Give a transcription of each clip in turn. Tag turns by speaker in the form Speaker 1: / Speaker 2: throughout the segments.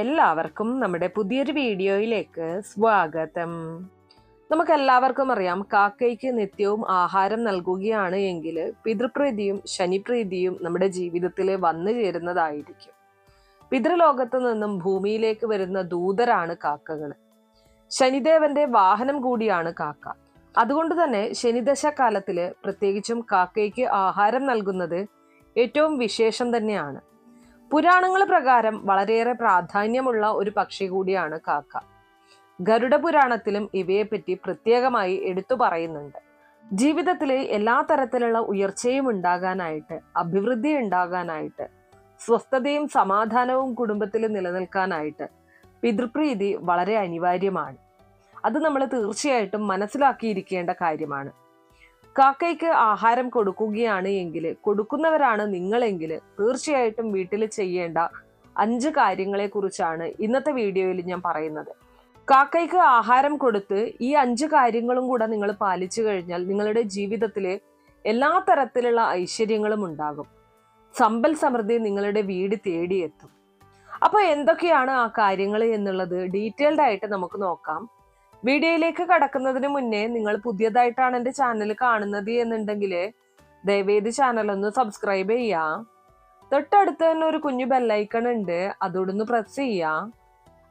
Speaker 1: എല്ലാവർക്കും നമ്മുടെ പുതിയൊരു വീഡിയോയിലേക്ക് സ്വാഗതം. നമുക്ക് എല്ലാവർക്കും അറിയാം കാക്കയ്ക്ക് നിത്യവും ആഹാരം നൽകുകയാണ് എങ്കിൽ പിതൃപ്രീതിയും ശനിപ്രീതിയും നമ്മുടെ ജീവിതത്തിൽ വന്നു ചേരുന്നതായിരിക്കും. പിതൃലോകത്ത് നിന്നും ഭൂമിയിലേക്ക് വരുന്ന ദൂതരാണ് കാക്കകൾ. ശനിദേവന്റെ വാഹനം കൂടിയാണ് കാക്ക. അതുകൊണ്ട് തന്നെ ശനിദശ കാലത്തിൽ പ്രത്യേകിച്ചും കാക്കയ്ക്ക് ആഹാരം നൽകുന്നത് ഏറ്റവും വിശേഷം തന്നെയാണ്. പുരാണങ്ങൾ പ്രകാരം വളരെയേറെ പ്രാധാന്യമുള്ള ഒരു പക്ഷി കൂടിയാണ് കാക്ക. ഗരുഡ പുരാണത്തിലും ഇവയെപ്പറ്റി പ്രത്യേകമായി എടുത്തു പറയുന്നുണ്ട്. ജീവിതത്തിലെ എല്ലാ തരത്തിലുള്ള ഉയർച്ചയും ഉണ്ടാകാനായിട്ട് അഭിവൃദ്ധി ഉണ്ടാകാനായിട്ട് സ്വസ്ഥതയും സമാധാനവും കുടുംബത്തിൽ നിലനിൽക്കാനായിട്ട് പിതൃപ്രീതി വളരെ അനിവാര്യമാണ്. അത് നമ്മൾ തീർച്ചയായിട്ടും മനസ്സിലാക്കിയിരിക്കേണ്ട കാര്യമാണ്. കാക്കയ്ക്ക് ആഹാരം കൊടുക്കുകയാണ് എങ്കിൽ കൊടുക്കുന്നവരാണ് നിങ്ങളെങ്കിൽ തീർച്ചയായിട്ടും വീട്ടിൽ ചെയ്യേണ്ട അഞ്ച് കാര്യങ്ങളെ കുറിച്ചാണ് ഇന്നത്തെ വീഡിയോയിൽ ഞാൻ പറയുന്നത്. കാക്കയ്ക്ക് ആഹാരം കൊടുത്ത് ഈ അഞ്ച് കാര്യങ്ങളും കൂടെ നിങ്ങൾ പാലിച്ചു കഴിഞ്ഞാൽ നിങ്ങളുടെ ജീവിതത്തിൽ എല്ലാ തരത്തിലുള്ള ഐശ്വര്യങ്ങളും ഉണ്ടാകും. സമ്പൽ സമൃദ്ധി നിങ്ങളുടെ വീട് തേടിയെത്തും. അപ്പോൾ എന്തൊക്കെയാണ് ആ കാര്യങ്ങൾ എന്നുള്ളത് ഡീറ്റെയിൽഡ് ആയിട്ട് നമുക്ക് നോക്കാം. വീഡിയോയിലേക്ക് കടക്കുന്നതിന് മുന്നേ നിങ്ങൾ പുതിയതായിട്ടാണ് എന്റെ ചാനൽ കാണുന്നത് എന്നുണ്ടെങ്കിൽ ദയവേദി ചാനൽ ഒന്ന് സബ്സ്ക്രൈബ് ചെയ്യാം. തൊട്ടടുത്ത് തന്നെ ഒരു കുഞ്ഞു ബെല്ലൈക്കൺ ഉണ്ട്. അതോടൊന്ന് പ്രസ് ചെയ്യാം.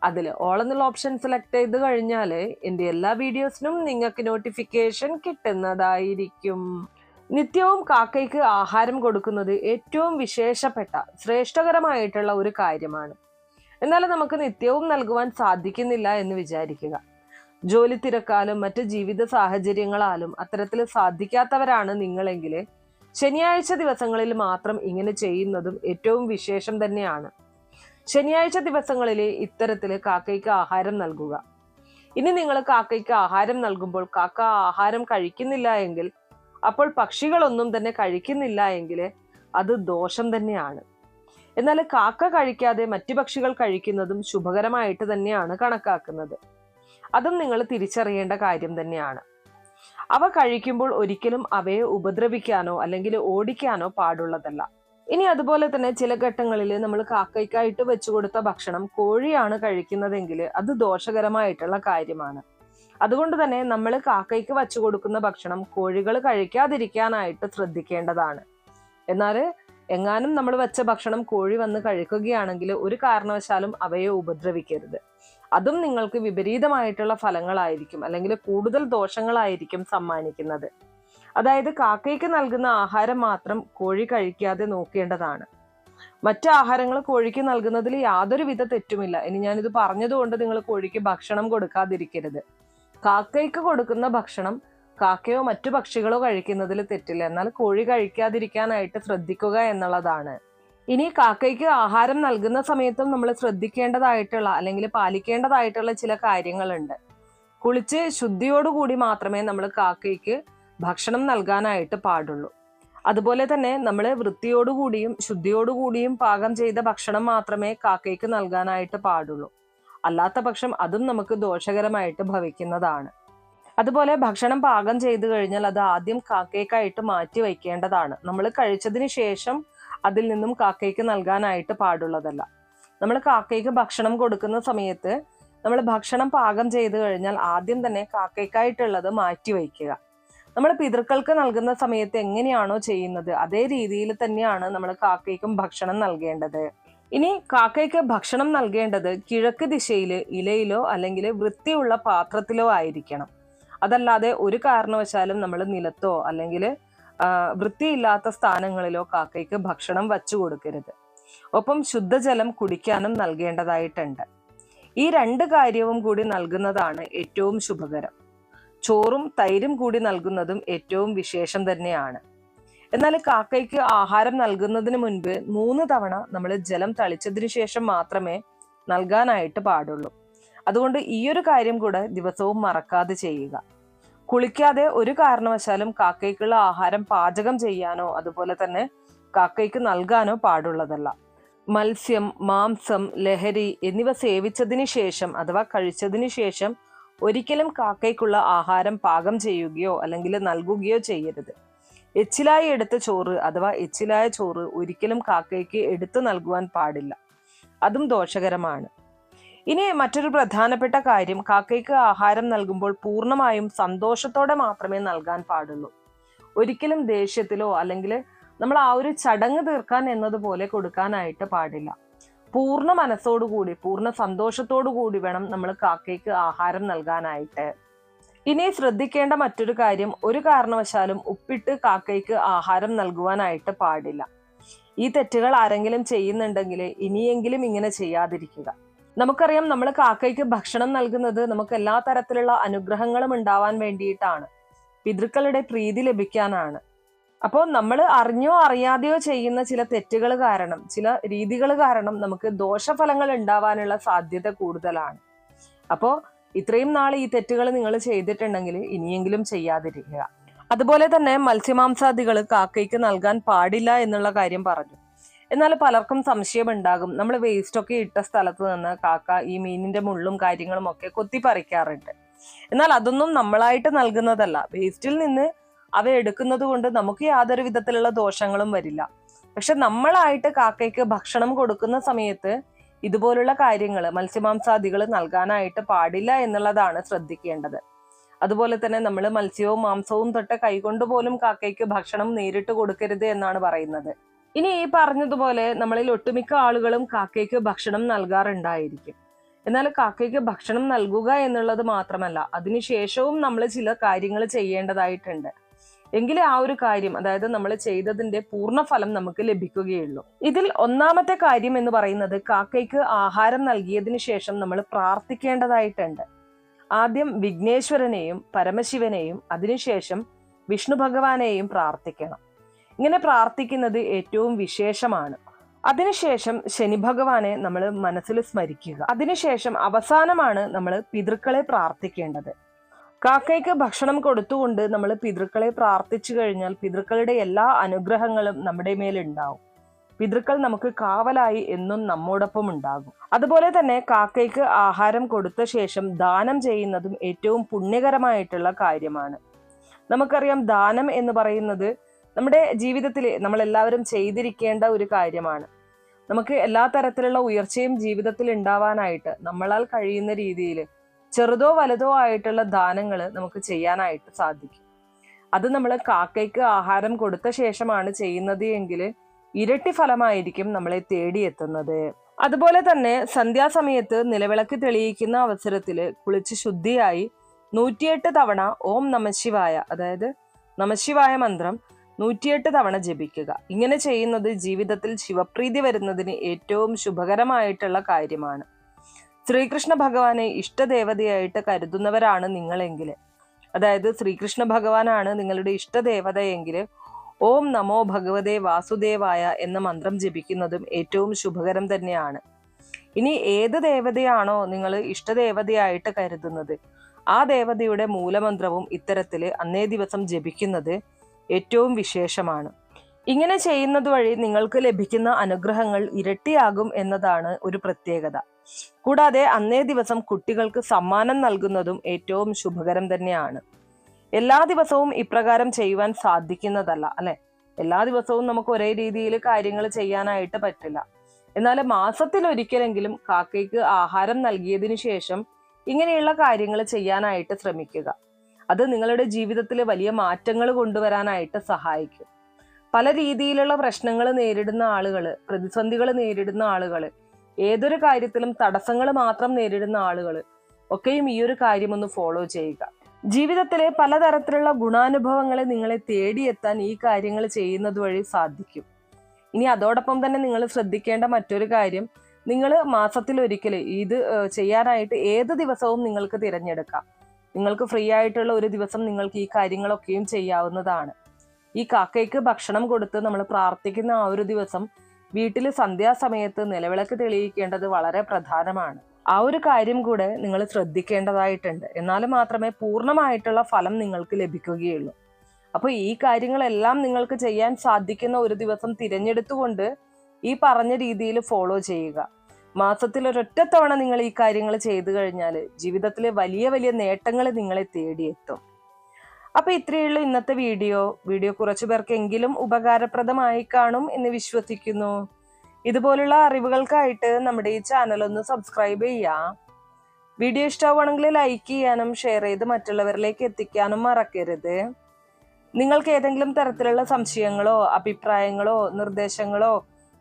Speaker 1: അതിൽ ഓൾ എന്നുള്ള ഓപ്ഷൻ സെലക്ട് ചെയ്ത് കഴിഞ്ഞാൽ എന്റെ എല്ലാ വീഡിയോസിനും നിങ്ങൾക്ക് നോട്ടിഫിക്കേഷൻ കിട്ടുന്നതായിരിക്കും. നിത്യവും കാക്കയ്ക്ക് ആഹാരം കൊടുക്കുന്നത് ഏറ്റവും വിശേഷപ്പെട്ട ശ്രേഷ്ഠകരമായിട്ടുള്ള ഒരു കാര്യമാണ്. എന്നാൽ നമുക്ക് നിത്യവും നൽകുവാൻ സാധിക്കുന്നില്ല എന്ന് വിചാരിക്കുക. ജോലി തിരക്കാലും മറ്റ് ജീവിത സാഹചര്യങ്ങളാലും അത്തരത്തിൽ സാധിക്കാത്തവരാണ് നിങ്ങളെങ്കിൽ ശനിയാഴ്ച ദിവസങ്ങളിൽ മാത്രം ഇങ്ങനെ ചെയ്യുന്നതും ഏറ്റവും വിശേഷം തന്നെയാണ്. ശനിയാഴ്ച ദിവസങ്ങളിൽ ഇത്തരത്തിൽ കാക്കയ്ക്ക് ആഹാരം നൽകുക. ഇനി നിങ്ങൾ കാക്കയ്ക്ക് ആഹാരം നൽകുമ്പോൾ കാക്ക ആഹാരം കഴിക്കുന്നില്ല എങ്കിൽ അപ്പോൾ പക്ഷികളൊന്നും തന്നെ കഴിക്കുന്നില്ല എങ്കിൽ അത് ദോഷം തന്നെയാണ്. എന്നാൽ കാക്ക കഴിക്കാതെ മറ്റു പക്ഷികൾ കഴിക്കുന്നതും ശുഭകരമായിട്ട് തന്നെയാണ് കണക്കാക്കുന്നത്. അതും നിങ്ങൾ തിരിച്ചറിയേണ്ട കാര്യം തന്നെയാണ്. അവ കഴിക്കുമ്പോൾ ഒരിക്കലും അവയെ ഉപദ്രവിക്കാനോ അല്ലെങ്കിൽ ഓടിക്കാനോ പാടുള്ളതല്ല. ഇനി അതുപോലെ തന്നെ ചില ഘട്ടങ്ങളിൽ നമ്മൾ കാക്കയ്ക്കായിട്ട് വെച്ചു കൊടുത്ത ഭക്ഷണം കോഴിയാണ് കഴിക്കുന്നതെങ്കിൽ അത് ദോഷകരമായിട്ടുള്ള കാര്യമാണ്. അതുകൊണ്ട് തന്നെ നമ്മൾ കാക്കയ്ക്ക് വച്ചു കൊടുക്കുന്ന ഭക്ഷണം കോഴികൾ കഴിക്കാതിരിക്കാനായിട്ട് ശ്രദ്ധിക്കേണ്ടതാണ്. എന്നാൽ എങ്ങാനും നമ്മൾ വെച്ച ഭക്ഷണം കോഴി വന്ന് കഴിക്കുകയാണെങ്കിൽ ഒരു കാരണവശാലും അവയെ ഉപദ്രവിക്കരുത്. അതും നിങ്ങൾക്ക് വിപരീതമായിട്ടുള്ള ഫലങ്ങളായിരിക്കും അല്ലെങ്കിൽ കൂടുതൽ ദോഷങ്ങളായിരിക്കും സമ്മാനിക്കുന്നത്. അതായത് കാക്കയ്ക്ക് നൽകുന്ന ആഹാരം മാത്രം കോഴി കഴിക്കാതെ നോക്കേണ്ടതാണ്. മറ്റു ആഹാരങ്ങൾ കോഴിക്ക് നൽകുന്നതിൽ യാതൊരു വിധ തെറ്റുമില്ല. ഇനി ഞാനിത് പറഞ്ഞതുകൊണ്ട് നിങ്ങൾ കോഴിക്ക് ഭക്ഷണം കൊടുക്കാതിരിക്കരുത്. കാക്കയ്ക്ക് കൊടുക്കുന്ന ഭക്ഷണം കാക്കയോ മറ്റു പക്ഷികളോ കഴിക്കുന്നതിൽ തെറ്റില്ല. എന്നാൽ കോഴി കഴിക്കാതിരിക്കാനായിട്ട് ശ്രദ്ധിക്കുക എന്നുള്ളതാണ്. ഇനി കാക്കയ്ക്ക് ആഹാരം നൽകുന്ന സമയത്തും നമ്മൾ ശ്രദ്ധിക്കേണ്ടതായിട്ടുള്ള അല്ലെങ്കിൽ പാലിക്കേണ്ടതായിട്ടുള്ള ചില കാര്യങ്ങളുണ്ട്. കുളിച്ച് ശുദ്ധിയോടുകൂടി മാത്രമേ നമ്മൾ കാക്കയ്ക്ക് ഭക്ഷണം നൽകാനായിട്ട് പാടുള്ളൂ. അതുപോലെ തന്നെ നമ്മൾ വൃത്തിയോടുകൂടിയും ശുദ്ധിയോടുകൂടിയും പാകം ചെയ്ത ഭക്ഷണം മാത്രമേ കാക്കയ്ക്ക് നൽകാനായിട്ട് പാടുള്ളൂ. അല്ലാത്ത പക്ഷം അതും നമുക്ക് ദോഷകരമായിട്ട് ഭവിക്കുന്നതാണ്. അതുപോലെ ഭക്ഷണം പാകം ചെയ്തു കഴിഞ്ഞാൽ അത് ആദ്യം കാക്കയ്ക്കായിട്ട് മാറ്റി വയ്ക്കേണ്ടതാണ്. നമ്മൾ കഴിച്ചതിന് ശേഷം അതിൽ നിന്നും കാക്കയ്ക്ക് നൽകാനായിട്ട് പാടുള്ളതല്ല. നമ്മൾ കാക്കയ്ക്ക് ഭക്ഷണം കൊടുക്കുന്ന സമയത്ത് നമ്മൾ ഭക്ഷണം പാകം ചെയ്ത് കഴിഞ്ഞാൽ ആദ്യം തന്നെ കാക്കയ്ക്കായിട്ടുള്ളത് മാറ്റി വയ്ക്കുക. നമ്മൾ പിതൃക്കൾക്ക് നൽകുന്ന സമയത്ത് എങ്ങനെയാണോ ചെയ്യുന്നത് അതേ രീതിയിൽ തന്നെയാണ് നമ്മൾ കാക്കയ്ക്കും ഭക്ഷണം നൽകേണ്ടത്. ഇനി കാക്കയ്ക്ക് ഭക്ഷണം നൽകേണ്ടത് കിഴക്ക് ദിശയിൽ ഇലയിലോ അല്ലെങ്കിൽ വൃത്തിയുള്ള പാത്രത്തിലോ ആയിരിക്കണം. അതല്ലാതെ ഒരു കാരണവശാലും നമ്മൾ നിലത്തോ അല്ലെങ്കിൽ വൃത്തിയില്ലാത്ത സ്ഥാനങ്ങളിലോ കാക്കയ്ക്ക് ഭക്ഷണം വച്ചു കൊടുക്കരുത്. ഒപ്പം ശുദ്ധജലം കുടിക്കാനും നൽകേണ്ടതായിട്ടുണ്ട്. ഈ രണ്ട് കാര്യവും കൂടി നൽകുന്നതാണ് ഏറ്റവും ശുഭകരം. ചോറും തൈരും കൂടി നൽകുന്നതും ഏറ്റവും വിശേഷം തന്നെയാണ്. എന്നാൽ കാക്കയ്ക്ക് ആഹാരം നൽകുന്നതിന് മുൻപ് മൂന്ന് തവണ നമ്മൾ ജലം തളിച്ചതിന് ശേഷം മാത്രമേ നൽകാനായിട്ട് പാടുള്ളൂ. അതുകൊണ്ട് ഈ ഒരു കാര്യം കൂടെ ദിവസവും മറക്കാതെ ചെയ്യുക. കുളിക്കാതെ ഒരു കാരണവശാലും കാക്കയ്ക്കുള്ള ആഹാരം പാചകം ചെയ്യാനോ അതുപോലെ തന്നെ കാക്കയ്ക്ക് നൽകാനോ പാടുള്ളതല്ല. മത്സ്യം മാംസം ലഹരി എന്നിവ സേവിച്ചതിന് ശേഷം അഥവാ കഴിച്ചതിന് ശേഷം ഒരിക്കലും കാക്കയ്ക്കുള്ള ആഹാരം പാകം ചെയ്യുകയോ അല്ലെങ്കിൽ നൽകുകയോ ചെയ്യരുത്. എച്ചിലായി എടുത്ത ചോറ് അഥവാ എച്ചിലായ ചോറ് ഒരിക്കലും കാക്കയ്ക്ക് എടുത്തു നൽകുവാൻ പാടില്ല. അതും ദോഷകരമാണ്. ഇനി മറ്റൊരു പ്രധാനപ്പെട്ട കാര്യം കാക്കയ്ക്ക് ആഹാരം നൽകുമ്പോൾ പൂർണമായും സന്തോഷത്തോടെ മാത്രമേ നൽകാൻ പാടുള്ളൂ. ഒരിക്കലും ദേഷ്യത്തിലോ അല്ലെങ്കിൽ നമ്മൾ ആ ഒരു ചടങ്ങ് തീർക്കാൻ എന്നതുപോലെ കൊടുക്കാനായിട്ട് പാടില്ല. പൂർണ മനസ്സോടുകൂടി പൂർണ സന്തോഷത്തോടു കൂടി വേണം നമ്മൾ കാക്കയ്ക്ക് ആഹാരം നൽകാനായിട്ട്. ഇനി ശ്രദ്ധിക്കേണ്ട മറ്റൊരു കാര്യം ഒരു കാരണവശാലും ഉപ്പിട്ട് കാക്കയ്ക്ക് ആഹാരം നൽകുവാനായിട്ട് പാടില്ല. ഈ തെറ്റുകൾ ആരെങ്കിലും ചെയ്യുന്നുണ്ടെങ്കിൽ ഇനിയെങ്കിലും ഇങ്ങനെ ചെയ്യാതിരിക്കുക. നമുക്കറിയാം നമ്മൾ കാക്കയ്ക്ക് ഭക്ഷണം നൽകുന്നത് നമുക്ക് എല്ലാ തരത്തിലുള്ള അനുഗ്രഹങ്ങളും ഉണ്ടാവാൻ വേണ്ടിയിട്ടാണ്. പിതൃക്കളുടെ പ്രീതി ലഭിക്കാനാണ്. അപ്പോൾ നമ്മൾ അറിഞ്ഞോ അറിയാതെയോ ചെയ്യുന്ന ചില തെറ്റുകൾ കാരണം ചില രീതികൾ കാരണം നമുക്ക് ദോഷഫലങ്ങൾ ഉണ്ടാവാനുള്ള സാധ്യത കൂടുതലാണ്. അപ്പോൾ ഇത്രയും നാൾ ഈ തെറ്റുകൾ നിങ്ങൾ ചെയ്തിട്ടുണ്ടെങ്കിൽ ഇനിയെങ്കിലും ചെയ്യാതിരിക്കുക. അതുപോലെ തന്നെ മത്സ്യമാംസാദികൾ കാക്കയ്ക്ക് നൽകാൻ പാടില്ല എന്നുള്ള കാര്യം പറഞ്ഞു. എന്നാൽ പലർക്കും സംശയം ഉണ്ടാകും നമ്മൾ വേസ്റ്റ് ഒക്കെ ഇട്ട സ്ഥലത്ത് നിന്ന് കാക്ക ഈ മീനിന്റെ മുള്ളും കാര്യങ്ങളും ഒക്കെ കൊത്തി പറിക്കാറുണ്ട് എന്നാൽ അതൊന്നും നമ്മളായിട്ട് നൽകുന്നതല്ല. വേസ്റ്റിൽ നിന്ന് അവ എടുക്കുന്നത് കൊണ്ട് നമുക്ക് യാതൊരു വിധത്തിലുള്ള ദോഷങ്ങളും വരില്ല. പക്ഷെ നമ്മളായിട്ട് കാക്കയ്ക്ക് ഭക്ഷണം കൊടുക്കുന്ന സമയത്ത് ഇതുപോലുള്ള കാര്യങ്ങൾ മത്സ്യമാംസാദികൾ നൽകാനായിട്ട് പാടില്ല എന്നുള്ളതാണ് ശ്രദ്ധിക്കേണ്ടത്. അതുപോലെ തന്നെ നമ്മൾ മത്സ്യവും മാംസവും തൊട്ട് കൈകൊണ്ട് പോലും കാക്കയ്ക്ക് ഭക്ഷണം നേരിട്ട് കൊടുക്കരുത് എന്നാണ് പറയുന്നത്. ഇനി ഈ പറഞ്ഞതുപോലെ നമ്മളിൽ ഒട്ടുമിക്ക ആളുകളും കാക്കയ്ക്ക് ഭക്ഷണം നൽകാറുണ്ടായിരിക്കും. എന്നാൽ കാക്കയ്ക്ക് ഭക്ഷണം നൽകുക എന്നുള്ളത് മാത്രമല്ല അതിനുശേഷവും നമ്മൾ ചില കാര്യങ്ങൾ ചെയ്യേണ്ടതായിട്ടുണ്ട്. എങ്കിലേ ആ ഒരു കാര്യം അതായത് നമ്മൾ ചെയ്തതിന്റെ പൂർണ ഫലം നമുക്ക് ലഭിക്കുകയുള്ളൂ. ഇതിൽ ഒന്നാമത്തെ കാര്യം എന്ന് പറയുന്നത് കാക്കയ്ക്ക് ആഹാരം നൽകിയതിനു ശേഷം നമ്മൾ പ്രാർത്ഥിക്കേണ്ടതായിട്ടുണ്ട്. ആദ്യം വിഘ്നേശ്വരനെയും പരമശിവനെയും അതിനുശേഷം വിഷ്ണു ഭഗവാനെയും പ്രാർത്ഥിക്കണം. ഇങ്ങനെ പ്രാർത്ഥിക്കുന്നത് ഏറ്റവും വിശേഷമാണ്. അതിനുശേഷം ശനി ഭഗവാനെ നമ്മൾ മനസ്സിൽ സ്മരിക്കുക. അതിനുശേഷം അവസാനമാണ് നമ്മൾ പിതൃക്കളെ പ്രാർത്ഥിക്കേണ്ടത്. കാക്കയ്ക്ക് ഭക്ഷണം കൊടുത്തുകൊണ്ട് നമ്മൾ പിതൃക്കളെ പ്രാർത്ഥിച്ചു കഴിഞ്ഞാൽ പിതൃക്കളുടെ എല്ലാ അനുഗ്രഹങ്ങളും നമ്മുടെ മേലുണ്ടാവും പിതൃക്കൾ നമുക്ക് കാവലായി എന്നും നമ്മോടൊപ്പം ഉണ്ടാകും. അതുപോലെ തന്നെ കാക്കയ്ക്ക് ആഹാരം കൊടുത്ത ശേഷം ദാനം ചെയ്യുന്നതും ഏറ്റവും പുണ്യകരമായിട്ടുള്ള കാര്യമാണ്. നമുക്കറിയാം ദാനം എന്ന് പറയുന്നത് നമ്മുടെ ജീവിതത്തിൽ നമ്മൾ എല്ലാവരും ചെയ്തിരിക്കേണ്ട ഒരു കാര്യമാണ്. നമുക്ക് എല്ലാ തരത്തിലുള്ള ഉയർച്ചയും ജീവിതത്തിൽ ഉണ്ടാവാനായിട്ട് നമ്മളാൽ കഴിയുന്ന രീതിയിൽ ചെറുതോ വലുതോ ആയിട്ടുള്ള ദാനങ്ങൾ നമുക്ക് ചെയ്യാനായിട്ട് സാധിക്കും. അത് നമ്മൾ കാക്കയ്ക്ക് ആഹാരം കൊടുത്ത ശേഷമാണ് ചെയ്യുന്നത് എങ്കിൽ ഇരട്ടി ഫലമായിരിക്കും നമ്മളെ തേടിയെത്തുന്നത്. അതുപോലെ തന്നെ സന്ധ്യാസമയത്ത് നിലവിളക്ക് തെളിയിക്കുന്ന അവസരത്തിൽ കുളിച്ച് ശുദ്ധിയായി നൂറ്റിയെട്ട് തവണ ഓം നമശിവായ അതായത് നമശിവായ മന്ത്രം നൂറ്റിയെട്ട് തവണ ജപിക്കുക. ഇങ്ങനെ ചെയ്യുന്നത് ജീവിതത്തിൽ ശിവപ്രീതി വരുന്നതിന് ഏറ്റവും ശുഭകരമായിട്ടുള്ള കാര്യമാണ്. ശ്രീകൃഷ്ണ ഭഗവാനെ ഇഷ്ടദേവതയായിട്ട് കരുതുന്നവരാണ് നിങ്ങളെങ്കിൽ. അതായത് ശ്രീകൃഷ്ണ ഭഗവാനാണ് നിങ്ങളുടെ ഇഷ്ടദേവതയെങ്കിൽ ഓം നമോ ഭഗവതേ വാസുദേവായ എന്ന മന്ത്രം ജപിക്കുന്നതും ഏറ്റവും ശുഭകരം തന്നെയാണ്. ഇനി ഏത് ദേവതയാണോ നിങ്ങൾ ഇഷ്ടദേവതയായിട്ട് കരുതുന്നത്? ആ ദേവതയുടെ മൂലമന്ത്രവും ഇത്തരത്തിൽ അന്നേ ദിവസം ജപിക്കുന്നത് ഏറ്റവും വിശേഷമാണ്. ഇങ്ങനെ ചെയ്യുന്നത് വഴി നിങ്ങൾക്ക് ലഭിക്കുന്ന അനുഗ്രഹങ്ങൾ ഇരട്ടിയാകും എന്നതാണ് ഒരു പ്രത്യേകത. കൂടാതെ അന്നേ ദിവസം കുട്ടികൾക്ക് സമ്മാനം നൽകുന്നതും ഏറ്റവും ശുഭകരം തന്നെയാണ്. എല്ലാ ദിവസവും ഇപ്രകാരം ചെയ്യുവാൻ സാധിക്കുന്നതല്ല അല്ലെ? എല്ലാ ദിവസവും നമുക്ക് ഒരേ രീതിയിൽ കാര്യങ്ങൾ ചെയ്യാനായിട്ട് പറ്റില്ല. എന്നാൽ മാസത്തിൽ ഒരിക്കലെങ്കിലും കാക്കയ്ക്ക് ആഹാരം നൽകിയതിനു ശേഷം ഇങ്ങനെയുള്ള കാര്യങ്ങൾ ചെയ്യാനായിട്ട് ശ്രമിക്കുക. അത് നിങ്ങളുടെ ജീവിതത്തിൽ വലിയ മാറ്റങ്ങൾ കൊണ്ടുവരാനായിട്ട് സഹായിക്കും. പല രീതിയിലുള്ള പ്രശ്നങ്ങൾ നേരിടുന്ന ആളുകൾ പ്രതിസന്ധികൾ നേരിടുന്ന ആളുകൾ ഏതൊരു കാര്യത്തിലും തടസ്സങ്ങൾ മാത്രം നേരിടുന്ന ആളുകൾ ഒക്കെയും ഈ ഒരു കാര്യം ഒന്ന് ഫോളോ ചെയ്യുക. ജീവിതത്തിലെ പലതരത്തിലുള്ള ഗുണാനുഭവങ്ങളെ നിങ്ങളെ തേടിയെത്താൻ ഈ കാര്യങ്ങൾ ചെയ്യുന്നത് വഴി സാധിക്കും. ഇനി അതോടൊപ്പം തന്നെ നിങ്ങൾ ശ്രദ്ധിക്കേണ്ട മറ്റൊരു കാര്യം നിങ്ങൾ മാസത്തിൽ ഒരിക്കൽ ഇത് ചെയ്യാനായിട്ട് ഏത് ദിവസവും നിങ്ങൾക്ക് തിരഞ്ഞെടുക്കാം. നിങ്ങൾക്ക് ഫ്രീ ആയിട്ടുള്ള ഒരു ദിവസം നിങ്ങൾക്ക് ഈ കാര്യങ്ങളൊക്കെയും ചെയ്യാവുന്നതാണ്. ഈ കാക്കയ്ക്ക് ഭക്ഷണം കൊടുത്ത് നമ്മൾ പ്രാർത്ഥിക്കുന്ന ആ ഒരു ദിവസം വീട്ടിൽ സന്ധ്യാസമയത്ത് നിലവിളക്ക് തെളിയിക്കേണ്ടത് വളരെ പ്രധാനമാണ്. ആ ഒരു കാര്യം കൂടെ നിങ്ങൾ ശ്രദ്ധിക്കേണ്ടതായിട്ടുണ്ട്. എന്നാൽ മാത്രമേ പൂർണമായിട്ടുള്ള ഫലം നിങ്ങൾക്ക് ലഭിക്കുകയുള്ളൂ. അപ്പോൾ ഈ കാര്യങ്ങളെല്ലാം നിങ്ങൾക്ക് ചെയ്യാൻ സാധിക്കുന്ന ഒരു ദിവസം തിരഞ്ഞെടുത്തുകൊണ്ട് ഈ പറഞ്ഞ രീതിയിൽ ഫോളോ ചെയ്യുക. മാസത്തിൽ ഒരൊറ്റ തവണ നിങ്ങൾ ഈ കാര്യങ്ങൾ ചെയ്തു കഴിഞ്ഞാൽ ജീവിതത്തിലെ വലിയ വലിയ നേട്ടങ്ങൾ നിങ്ങളെ തേടിയെത്തും. അപ്പൊ ഇത്രയുള്ള ഇന്നത്തെ വീഡിയോ വീഡിയോ കുറച്ചു പേർക്കെങ്കിലും ഉപകാരപ്രദമായി കാണും എന്ന് വിശ്വസിക്കുന്നു. ഇതുപോലുള്ള അറിവുകൾക്കായിട്ട് നമ്മുടെ ഈ ചാനൽ ഒന്ന് സബ്സ്ക്രൈബ് ചെയ്യാം. വീഡിയോ ഇഷ്ടമാണെങ്കിൽ ലൈക്ക് ചെയ്യാനും ഷെയർ ചെയ്ത് മറ്റുള്ളവരിലേക്ക് എത്തിക്കാനും മറക്കരുത്. നിങ്ങൾക്ക് ഏതെങ്കിലും തരത്തിലുള്ള സംശയങ്ങളോ അഭിപ്രായങ്ങളോ നിർദ്ദേശങ്ങളോ